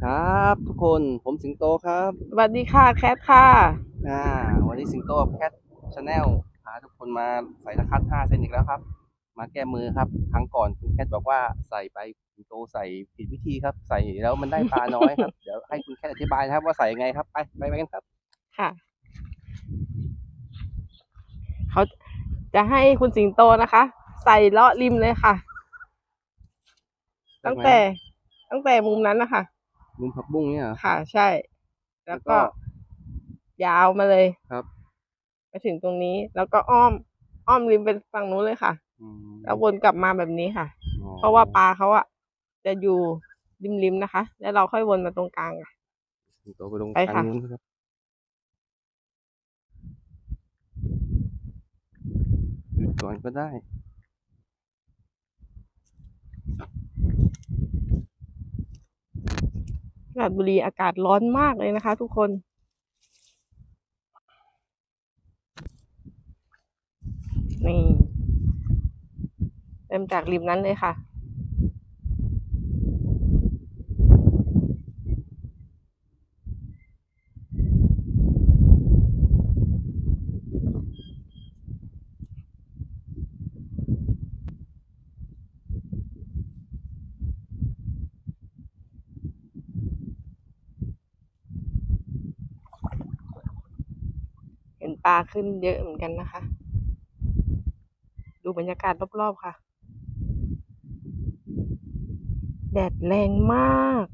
วัสดีครับ ทุกคนผมสิงโตครับสวัสดีค่ะแคทค่ะอ่าวันนี้สิงโตแคทชาแนลพาทุกคนมาใส่ตะคัด5เส้นอีกแล้วครับ มาแก้มือครับ ครั้งก่อนคุณแคทบอกว่าใส่ไปสิงโตใส่ผิดวิธีครับ ใส่แล้วมันได้ปลาน้อยครับ เดี๋ยวให้คุณแคทอธิบายนะครับว่าใส่ยังไงครับ ไปไปไปกันครับ ค่ะเขาจะให้คุณสิงโตนะคะ ใส่เลาะริมเลยค่ะ ตั้งแต่ ตั้งแต่มุมนั้นนะคะ มุมผักบุ้งเนี่ยเหรอ ค่ะใช่แล้วก็แล้วก็ ยาวมาเลยครับ ไปถึงตรงนี้ แล้วก็อ้อม อ้อมริมไปฝั่งนู้นเลยค่ะ อืมแล้ววนกลับมาแบบนี้ค่ะ อ๋อเพราะว่าปลาเขาอะจะอยู่ริมๆนะคะ แล้วเราค่อยวนมาตรงกลางค่ะสิงโตไปลงไปค่ะทางนู้นครับ หยุดก่อนก็ได้ ราชบุรีอากาศร้อนมากเลยนะคะ ทุกคนนี่เริ่มจากริมนั้นเลยค่ะาขึ้นเยอะเหมือนกันนะคะ ดูบรรยากาศรอบๆค่ะ แดดแรงมาก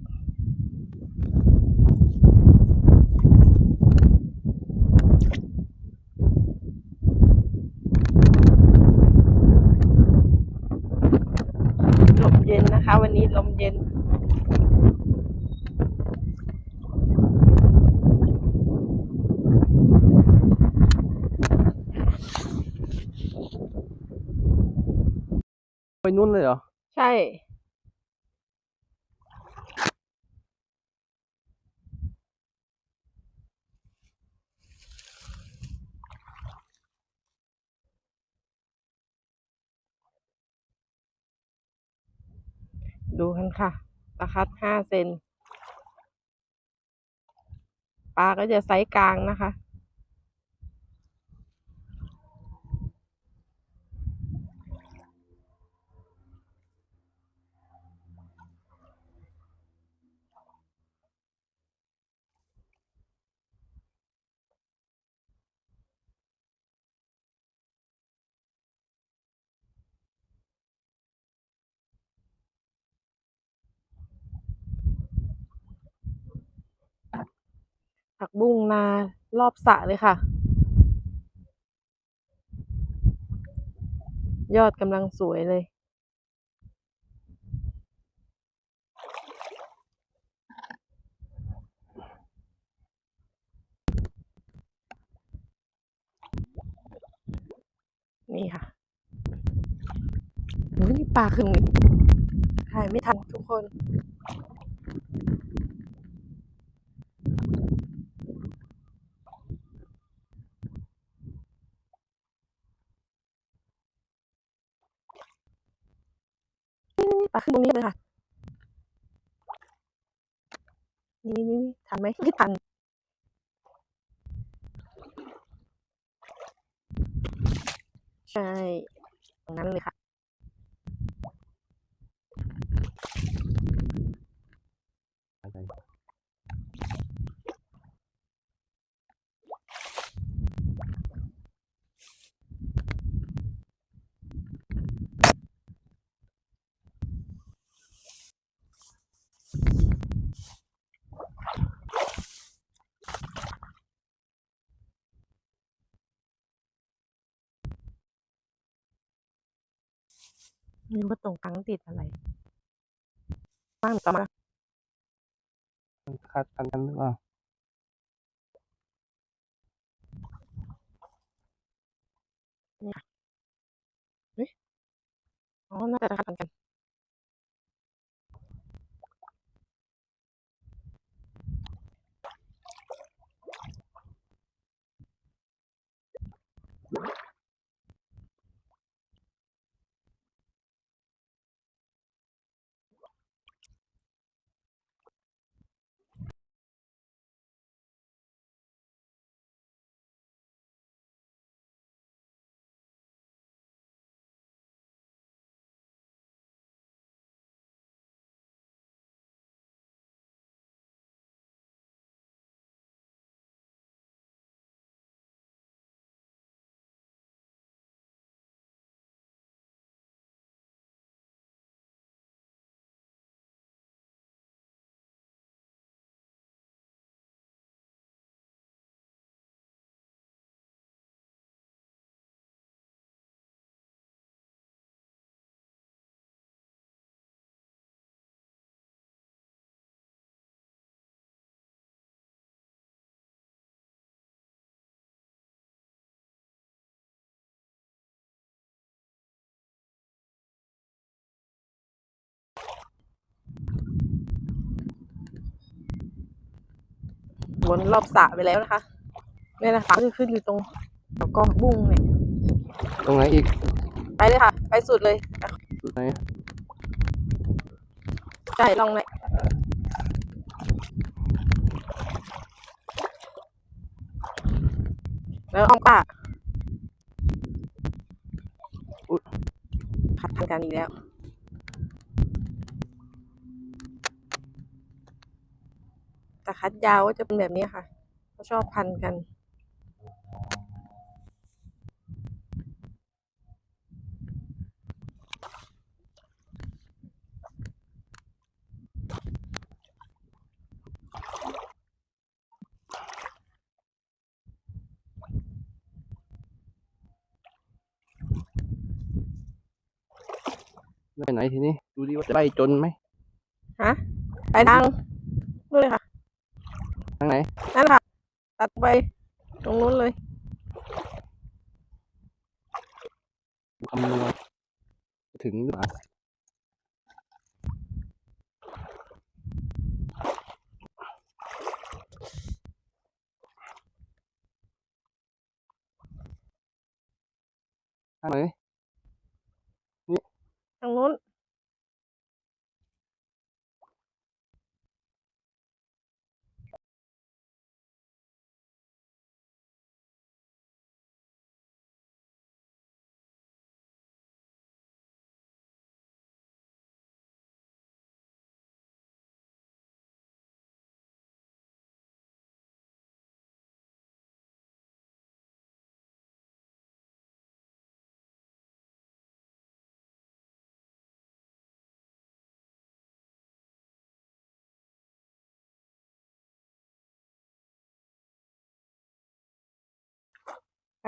ลมเย็นนะคะ วันนี้ลมเย็น ไปนู้นเลยเหรอ ใช่ ดูกันค่ะ ตะคัดห้าเซน ปลาก็จะไซส์กลางนะคะ ผักบุ้งนารอบสระเลยค่ะ ยอดกำลังสวยเลย นี่ค่ะนี่ปลาคือมีถ่ายไม่ทันทุกคน ลาขึ้นตรงนี้เลยค่ะนี่นี่นี่ทันไหมไม่ทันใช่ตรงนั้นเลยค่ะ ไม่รู้ว่าตรงกลางติดอะไรบ้างต่อมาคัดกันกันหรือเปล่าอ๋อน่าจะทันกันน วนรอบสระไปแล้วนะคะเนี่ยนะคะคือขึ้นอยู่ตรงแล้วก็บุ้งเนี่ยตรงไหนอีก ไปเลยค่ะ ไปสุดเลยสุดไหนใช่ลองเลยแล้วอ้อมป้าอุ๊ยขัดทางกันอีกแล้ว แต่คัดยาวก็จะเป็นแบบนี้ค่ะเขาชอบพันกัน ไปไหนทีนี้ ดูดิว่าจะไล่จนไหมฮะ ไปทางนู่นเลยค่ะ ทางไหน นั่นแหละค่ะ ตัดไป ตรงนู้นเลยคำนวณถึงหรือเปล่าทางไหน ทางนู้น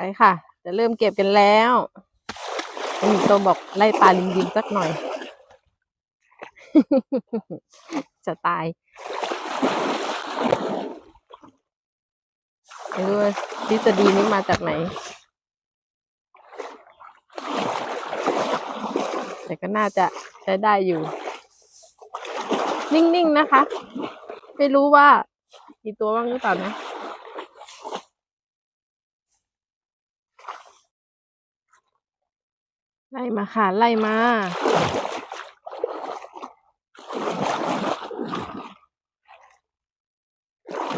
ไปค่ะ จะเริ่มเก็บกันแล้วมีตัวบอกไล่ปลาลิมดิมสักหน่อย จะตายไม่รู้ว่าทฤษฎีนี้มาจากไหน แต่ก็น่าจะใช้ได้อยู่ นิ่ง ๆ นะคะ ไม่รู้ว่ามีตัวบ้างหรือเปล่านะ ไล่มาค่ะ ไล่มา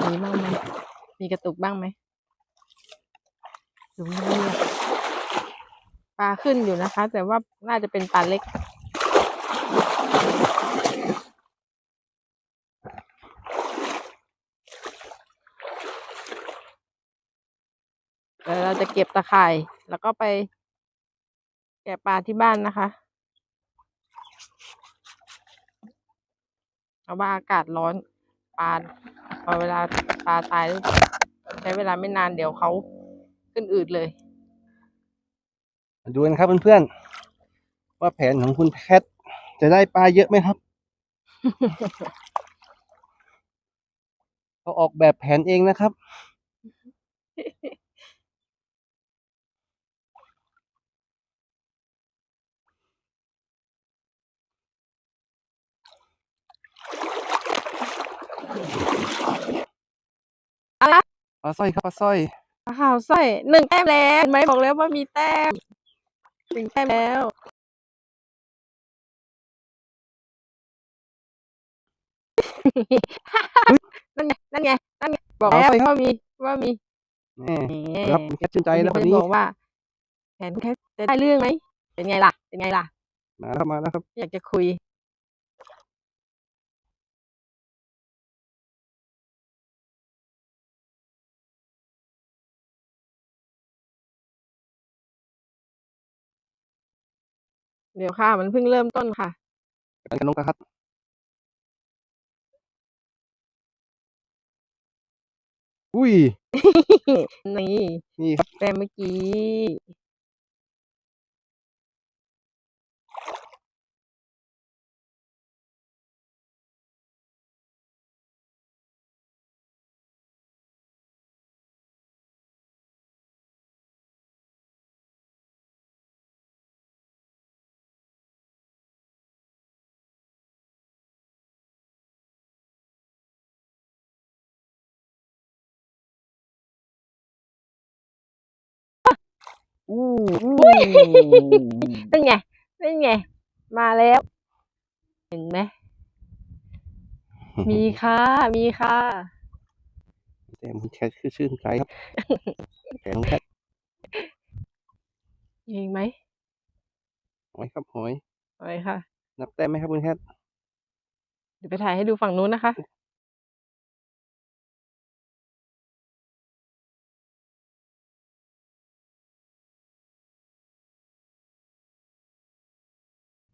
มีบ้างไหม มีกระตุกบ้างไหมดูเงียบปลาขึ้นอยู่นะคะ แต่ว่าน่าจะเป็นปลาเล็กเดี๋ยวเราจะเก็บตะข่ายแล้วก็ไป แกะปลาที่บ้านนะคะเพราะว่าอากาศร้อนปลาพอเวลาปลาตายแล้วใช้เวลาไม่นานเดี๋ยวเขาขึ้นอืดเลยมาดูกันครับเพื่อนๆว่าแผนของคุณแพทจะได้ปลาเยอะไหมครับเขาออกแบบแผนเองนะครับ ปลาสร้อยครับปลาสร้อยข่าวสร้อยหนึ่งแต้มแล้วเห็นไหมบอกแล้วว่ามีแต้มหนึ่งแต้มแล้วนั่นไงนั่นไงนั่นไงบอกแล้วว่ามีว่ามีนี่แหมครับคุณแคทชื่นใจแล้วมีวันนนี้บอกว่าแผนแค่จะได้เรื่องไหมเป็นไงล่ะ เป็นไงล่ะ มาแล้วครับมาแล้วครับ อยากจะคุย เดี๋ยวค่ะ มันเพิ่งเริ่มต้นค่ะกันกันลงกันครับ อุ้ย นี่ นี่ครับ แต่เมื่อกี้ อู้เป็นไงเป็นไง มาแล้ว เห็นไหม มีค่ะ มีค่ะ แต่มันแคทคือชื่นใจครับแขนน้องแคทเห็นไหมหอยครับหอยไปค่ะ นับแต้มไหมครับคุณแคทเดี๋ยวไปถ่ายให้ดูฝั่งนู้นนะคะ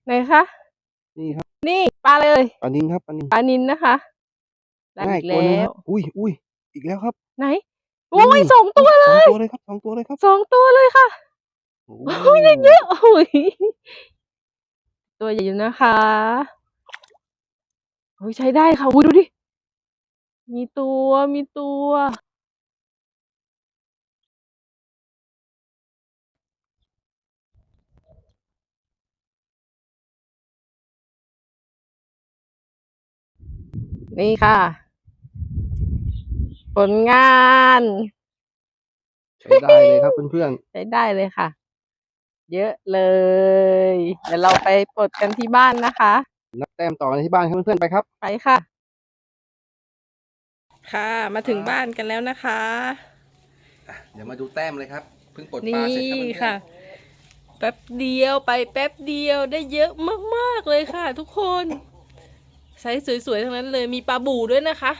ไหนคะนี่ครับ นี่ปลาเลย ปลานินครับปลานินปลานินนะคะได้ง่ายอีกกว่านึงแล้ควรับอุ้ยอุ้ยอีกแล้วครับ ไหนโอ้ยนี่สองตัวสองตัวเลยครับสองตัวเลยครับสองตัวเลยค่ะโอ้โอ้ยได้เยอะโอ้ยตัวใหญ่อยู่นะคะโอ้ยใช้ได้ค่ะอุ้ยดูดิมีตัวมีตัว นี่ค่ะ ผลงานใช้ได้เลยครับเพื่อนใช้ได้เลยค่ะ เยอะเลย เดี๋ยวเราไปปลดกันที่บ้านนะคะๆนับแต้มต่อกันที่บ้านครับเพื่อนๆไปครับ ไปค่ะ ค่ะมาถึงบ้านกันแล้วนะคะ เดี๋ยวมาดูแต้มเลยครับเพิ่งปลดปลานี่เสร็จครับเพื่อนๆค่ะ แป๊บเดียวไปแป๊บเดียวได้เยอะมากๆเลยค่ะ ทุกคน ไซส์สวยๆทั้งนั้นเลยมีปลาบูด้วยนะคะ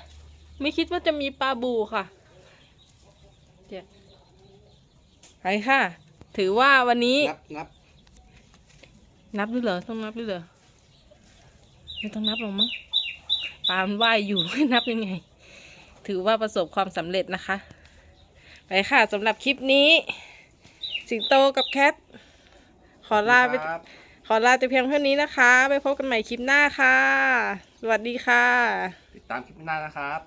ไม่คิดว่าจะมีปลาบูค่ะเดี๋ยวไปค่ะ ถือว่าวันนี้ นับนับนับด้วยเหรอต้องนับด้วยเหรอไม่ต้องนับหรอกมั้งปลามันว่ายอยู่ให้นับยังไง ถือว่าประสบความสำเร็จนะคะ ไปค่ะสำหรับคลิปนี้ สิงโตกับแคทขอลาไป ครับ ขอลาแต่เพียงเท่านี้นะคะ ไปพบกันใหม่คลิปหน้าค่ะ สวัสดีค่ะ ติดตามคลิปหน้านะครับ